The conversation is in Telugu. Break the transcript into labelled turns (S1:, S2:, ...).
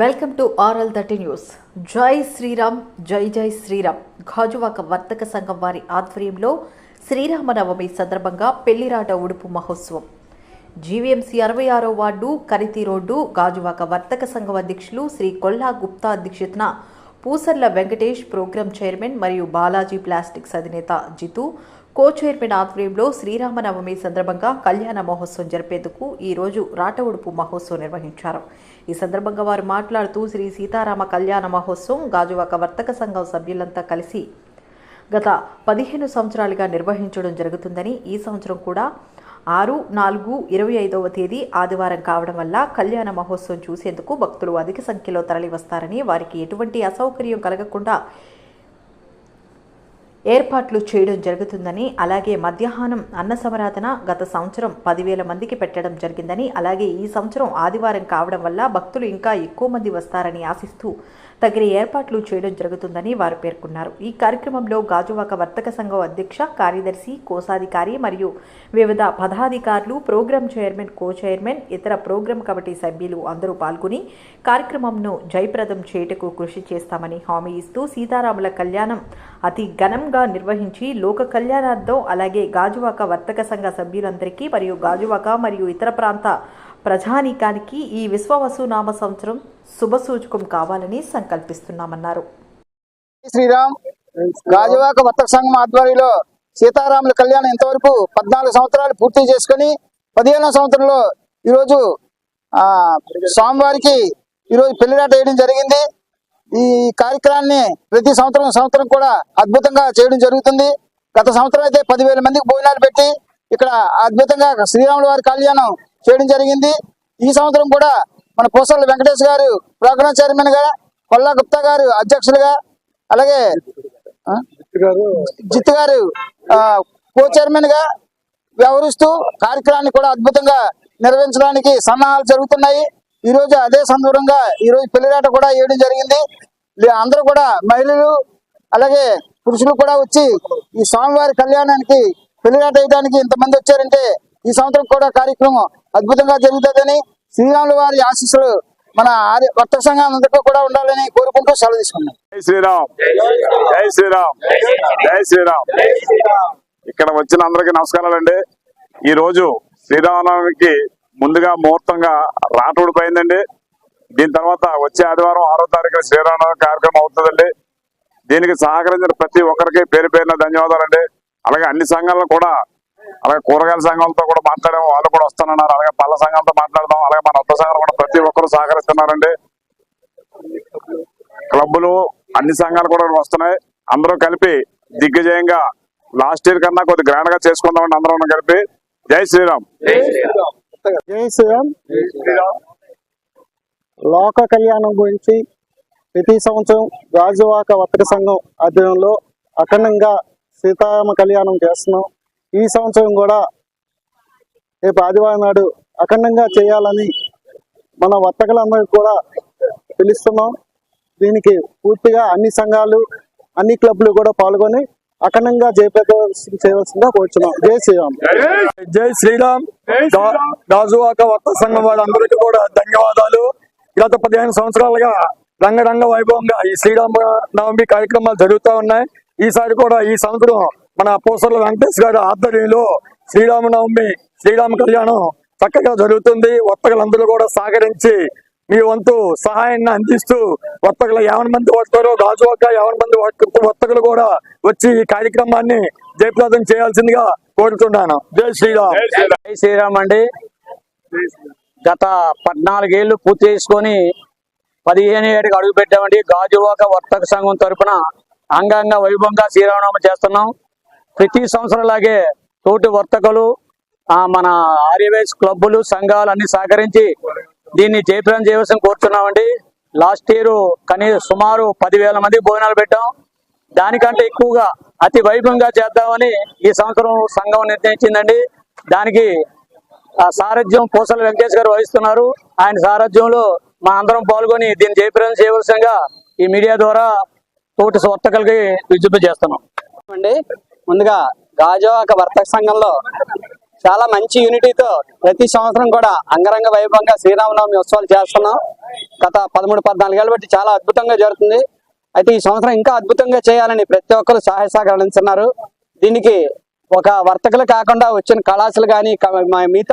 S1: Welcome to R L thirty news. Jai Shriram Jai జై శ్రీరామ్. గాజువాక వర్తక సంఘం వారి ఆధ్వర్యంలో శ్రీరామనవమి సందర్భంగా పెళ్ళిరాట ఉడుపు మహోత్సవం. జీవీఎంసీ అరవై ఆరో వార్డు కరితి రోడ్డు గాజువాక వర్తక సంఘం అధ్యక్షులు శ్రీ కొల్లా గుప్తా అధ్యక్షతన పూసర్ల వెంకటేష్ ప్రోగ్రాం చైర్మన్ మరియు బాలాజీ ప్లాస్టిక్స్ అధినేత జితు కో చైర్మన్ ఆధ్వర్యంలో శ్రీరామనవమి సందర్భంగా కళ్యాణ మహోత్సవం జరిపేందుకు ఈ రోజు రాట ఉడుపు మహోత్సవం నిర్వహించారు. ఈ సందర్భంగా వారు మాట్లాడుతూ శ్రీ సీతారామ కళ్యాణ మహోత్సవం గాజువాక వర్తక సంఘం సభ్యులంతా కలిసి గత పదిహేను సంవత్సరాలుగా నిర్వహించడం జరుగుతుందని ఈ సంవత్సరం కూడా ఆరు నాలుగు ఇరవై ఐదవ తేదీ ఆదివారం కావడం వల్ల కళ్యాణ మహోత్సవం చూసేందుకు భక్తులు అధిక సంఖ్యలో తరలివస్తారని వారికి ఎటువంటి అసౌకర్యం కలగకుండా ఏర్పాట్లు చేయడం జరుగుతుందని అలాగే మధ్యాహ్నం అన్న సమరాధన గత సంవత్సరం పదివేల మందికి పెట్టడం జరిగిందని అలాగే ఈ సంవత్సరం ఆదివారం కావడం వల్ల భక్తులు ఇంకా ఎక్కువ మంది వస్తారని ఆశిస్తూ తగిన ఏర్పాట్లు చేయడం జరుగుతుందని వారు పేర్కొన్నారు. ఈ కార్యక్రమంలో గాజువాక వర్తక సంఘం అధ్యక్ష కార్యదర్శి కోశాధికారి మరియు వివిధ పదాధికారులు ప్రోగ్రాం చైర్మన్ కో చైర్మన్ ఇతర ప్రోగ్రాం కమిటీ సభ్యులు అందరూ పాల్గొని కార్యక్రమంను జయప్రదం చేయుటకు కృషి చేస్తామని హామీ ఇస్తూ సీతారాముల కళ్యాణం అతి ఘనంగా నిర్వహించి లోక కళ్యాణార్థం అలాగే గాజువాక వర్తక సంఘ సభ్యులందరికీ మరియు గాజువాక మరియు ఇతర ప్రాంత ప్రజానీకానికి ఈ విశ్వవసు నామ సంవత్సరం శుభసూచకం కావాలని సంకల్పిస్తున్నామన్నారు.
S2: శ్రీరామ్. గాజువాక వర్తక సంఘం ఆధ్వర్యంలో సీతారాముల కళ్యాణం ఇంతవరకు పద్నాలుగు సంవత్సరాలు పూర్తి చేసుకుని పదిహేనో సంవత్సరంలో ఈరోజు ఆ స్వామివారికి ఈరోజు పెళ్ళిరాట వేయడం జరిగింది. ఈ కార్యక్రమాన్ని ప్రతి సంవత్సరం సంవత్సరం కూడా అద్భుతంగా చేయడం జరుగుతుంది. గత సంవత్సరం అయితే పదివేల మందికి భోజనాలు పెట్టి ఇక్కడ అద్భుతంగా శ్రీరాముల వారి కళ్యాణం చేయడం జరిగింది. ఈ సంవత్సరం కూడా మన పోసల వెంకటేష్ గారు ప్రోగ్రామ్ చైర్మన్గా కొల్లా గుప్తా గారు అధ్యక్షులుగా అలాగే జిత్ గారు ఆ, కో చైర్మన్గా వ్యవహరిస్తూ కార్యక్రమాన్ని కూడా అద్భుతంగా నిర్వహించడానికి సన్నాహాలు జరుగుతున్నాయి. ఈ రోజు అదే సందర్భంగా ఈ రోజు పెళ్ళిరాట కూడా వేయడం జరిగింది. అందరూ కూడా మహిళలు అలాగే పురుషులు కూడా వచ్చి ఈ స్వామివారి కళ్యాణానికి పెళ్ళిరాట వేయడానికి ఇంతమంది వచ్చారంటే ఈ సంవత్సరం కూడా కార్యక్రమం అద్భుతంగా జరుగుతుందని శ్రీరాముల వారి ఆశీస్సులు మన ఆర్య భక్త సంఘం అందరికీ కూడా ఉండాలని కోరుకుంటూ సెలవు తీసుకున్నాం.
S3: జై శ్రీరామ్. జై శ్రీరామ్. జై శ్రీరామ్. ఇక్కడ వచ్చిన అందరికీ నమస్కారాలండి. ఈ రోజు శ్రీరామనవమికి ముందుగా ముహూర్తంగా రాటోడు పోయిందండి దీని తర్వాత వచ్చే ఆదివారం ఆరో తారీఖున శ్రీరామ కార్యక్రమం అవుతుందండి. దీనికి సహకరించిన ప్రతి ఒక్కరికి పేరు పేరున ధన్యవాదాలండి. అలాగే అన్ని సంఘాలను కూడా అలాగే కూరగాయల సంఘాలతో కూడా మాట్లాడాము. వాళ్ళు కూడా వస్తానన్నారు. అలాగే పళ్ళ సంఘాలతో మాట్లాడదాం. అలాగే మన అత్త సంఘాలు కూడా ప్రతి ఒక్కరు సహకరిస్తున్నారండి. క్లబ్బులు అన్ని సంఘాలు కూడా వస్తున్నాయి. అందరూ కలిపి దిగ్విజయంగా లాస్ట్ ఇయర్ కన్నా కొద్ది గ్రాండ్గా చేసుకుందామని అందరం కలిపి. జై శ్రీరామ్.
S2: జై శ్రీరామ్. లోక కళ్యాణం గురించి ప్రతి సంవత్సరం రాజువాక వర్తక సంఘం ఆధ్వర్యంలో అఖండంగా సీతారామ కళ్యాణం చేస్తున్నాం. ఈ సంవత్సరం కూడా రేపు ఆదివారం నాడు అఖండంగా చేయాలని మన వర్తకులందరికీ కూడా పిలుస్తున్నాం. దీనికి పూర్తిగా అన్ని సంఘాలు అన్ని క్లబ్లు కూడా పాల్గొని అఖండంగా జయప్రదం చేయవలసిందిగా కోరుచున్నాం. జై శ్రీరామ్.
S4: జై శ్రీరామ్. గాజువాక వర్త సంఘం వాళ్ళందరికీ కూడా ధన్యవాదాలు. గత పదిహేను సంవత్సరాలుగా రంగరంగ వైభవంగా ఈ శ్రీరామ నవమి కార్యక్రమాలు జరుగుతూ ఉన్నాయి. ఈసారి కూడా ఈ సంవత్సరం మన పూసర్ల వెంకటేష్ గారి ఆధ్వర్యంలో శ్రీరామనవమి శ్రీరామ కళ్యాణం చక్కగా జరుగుతుంది. వర్తకులందరూ కూడా సహకరించి మీ వంతు సహాయాన్ని అందిస్తూ వర్తకులు యావన మంది వస్తారో గాజువాక యావన మంది వర్త- వర్తకులు కూడా వచ్చి ఈ కార్యక్రమాన్ని జయప్రదం చేయాల్సిందిగా కోరుతున్నాను. జై శ్రీరామ్.
S3: జై శ్రీరామ్.
S5: అండి. గత పద్నాలుగేళ్ళు పూర్తి చేసుకొని పదిహేను ఏడుకి అడుగు పెట్టామండి. గాజువాక వర్తక సంఘం తరపున అంగంగ వైభవంగా శ్రీరామనామం చేస్తున్నాం. ప్రతి సంవత్సరం లాగే తోటి వర్తకులు ఆ, మన ఆర్యవేస్ క్లబ్బులు సంఘాలు అన్ని సహకరించి దీన్ని జయప్రదం చేయవలసిన కోరుతున్నామండి. లాస్ట్ ఇయర్ కనీసం సుమారు పదివేల మంది భోజనాలు పెట్టాం. దానికంటే ఎక్కువగా అతి వైభవంగా చేద్దామని ఈ సంవత్సరం సంఘం నిర్ణయించిందండి. దానికి ఆ సారథ్యం పూసల వెంకటేష్ గారు వహిస్తున్నారు. ఆయన సారథ్యంలో మా అందరం పాల్గొని దీన్ని జయప్రదం చేయవలసిందిగా ఈ మీడియా ద్వారా తోటి వర్తకులకి విజ్ఞప్తి చేస్తున్నాం.
S6: అండి ముందుగా గాజువాక వర్తక సంఘంలో చాలా మంచి యూనిటీతో ప్రతి సంవత్సరం కూడా అంగరంగ వైభవంగా శ్రీరామనవమి ఉత్సవాలు చేస్తున్నాం. గత పదమూడు పద్నాలుగేళ్ళ బట్టి చాలా అద్భుతంగా జరుగుతుంది. అయితే ఈ సంవత్సరం ఇంకా అద్భుతంగా చేయాలని ప్రతి ఒక్కరు సహాయ సహకరించున్నారు దీనికి ఒక వర్తకులు కాకుండా వచ్చిన కళాశాలు కానీ మిగతా